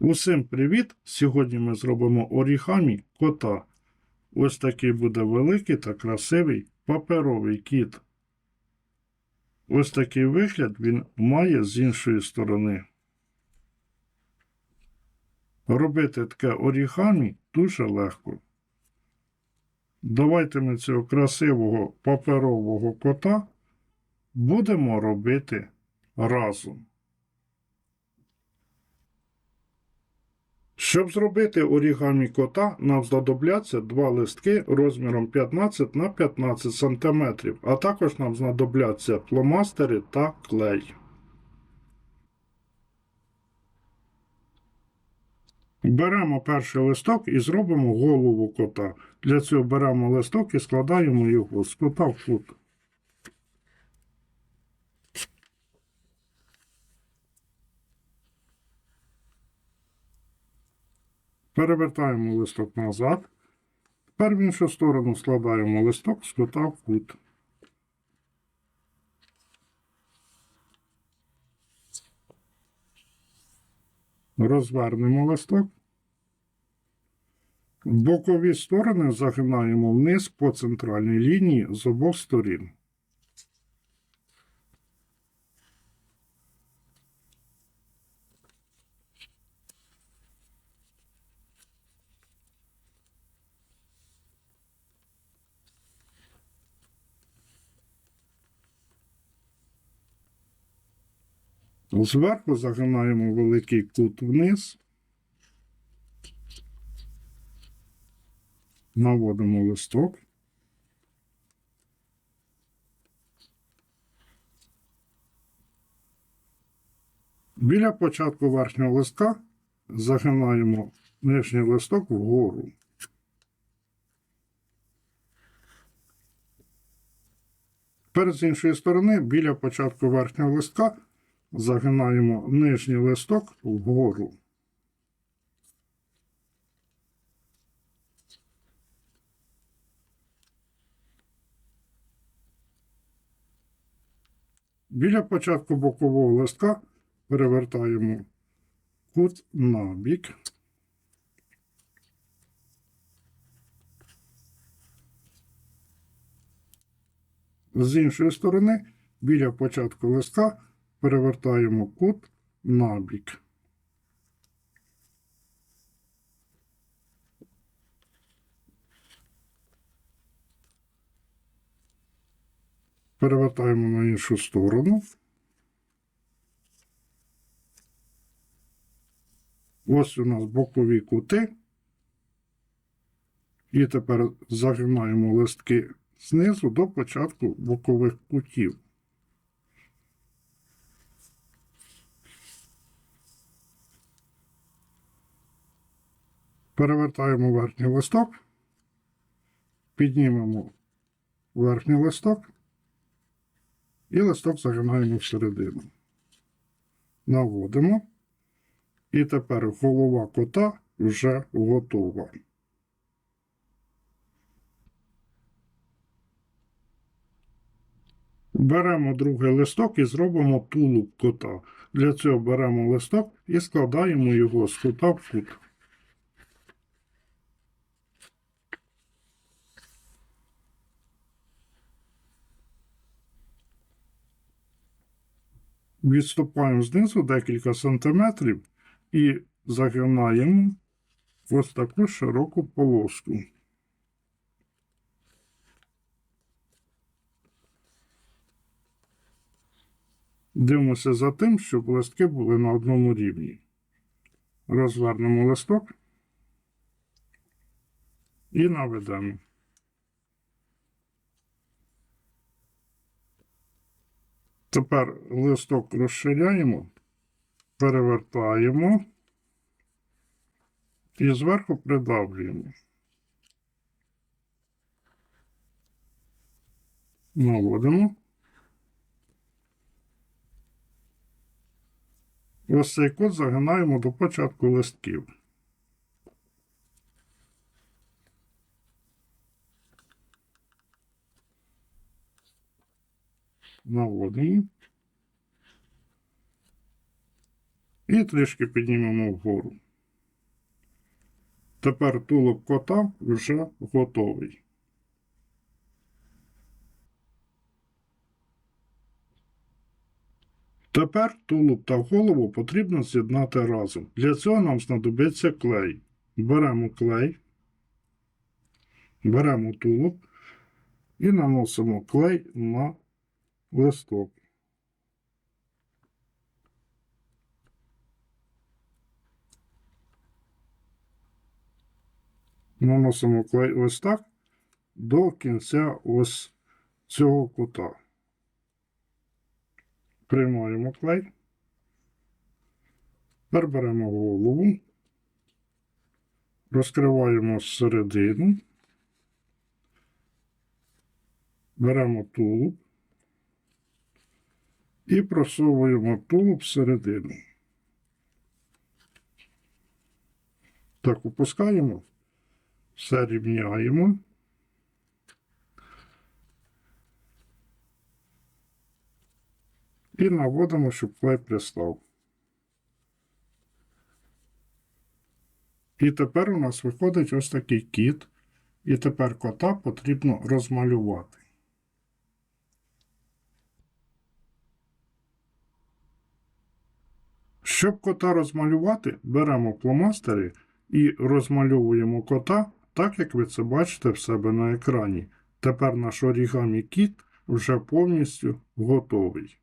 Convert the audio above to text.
Усім привіт! Сьогодні ми зробимо орігамі кота. Ось такий буде великий та красивий паперовий кіт. Ось такий вигляд він має з іншої сторони. Робити таке орігамі дуже легко. Давайте ми цього красивого паперового кота будемо робити разом. Щоб зробити орігамі кота, нам знадобляться два листки розміром 15 на 15 см, а також нам знадобляться фломастери та клей. Беремо перший листок і зробимо голову кота. Для цього беремо листок і складаємо його з кота в кут. Перевертаємо листок назад. Тепер в іншу сторону складаємо листок з кота в кут. Розвернемо листок. Бокові сторони загинаємо вниз по центральній лінії з обох сторін. Зверху загинаємо великий кут вниз. Наводимо листок. Біля початку верхнього листка загинаємо нижній листок вгору. Тепер з іншої сторони, біля початку верхнього листка загинаємо нижній листок вгору. Біля початку бокового листка перевертаємо кут на бік. З іншої сторони, біля початку листка перевертаємо кут на бік. Перевертаємо на іншу сторону. Ось у нас бокові кути. І тепер загинаємо листки знизу до початку бокових кутів. Перевертаємо верхній листок, піднімемо верхній листок і листок загинаємо всередину. Наводимо. І тепер голова кота вже готова. Беремо другий листок і зробимо тулуб кота. Для цього беремо листок і складаємо його з кута в кут. Відступаємо знизу декілька сантиметрів і загинаємо ось таку широку полоску. Дивимося за тим, щоб листки були на одному рівні. Розвернемо листок і наведемо. Тепер листок розширяємо, перевертаємо і зверху придавлюємо. Наводимо. Ось цей код загинаємо до початку листків. Наводимо. І трішки піднімемо вгору. Тепер тулуб кота вже готовий. Тепер тулуб та голову потрібно з'єднати разом. Для цього нам знадобиться клей. Беремо клей, беремо тулуб і наносимо клей на листок. Наносимо клей ось так до кінця ось цього кута. Приймаємо клей. Тепер беремо голову, розкриваємо зсередину, беремо тулуб і просовуємо тулуб всередину. Так, опускаємо, все рівняємо. І наводимо, щоб клей пристав. І тепер у нас виходить ось такий кіт. І тепер кота потрібно розмалювати. Щоб кота розмалювати, беремо пломастери і розмальовуємо кота так, як ви це бачите в себе на екрані. Тепер наш орігамі кіт вже повністю готовий.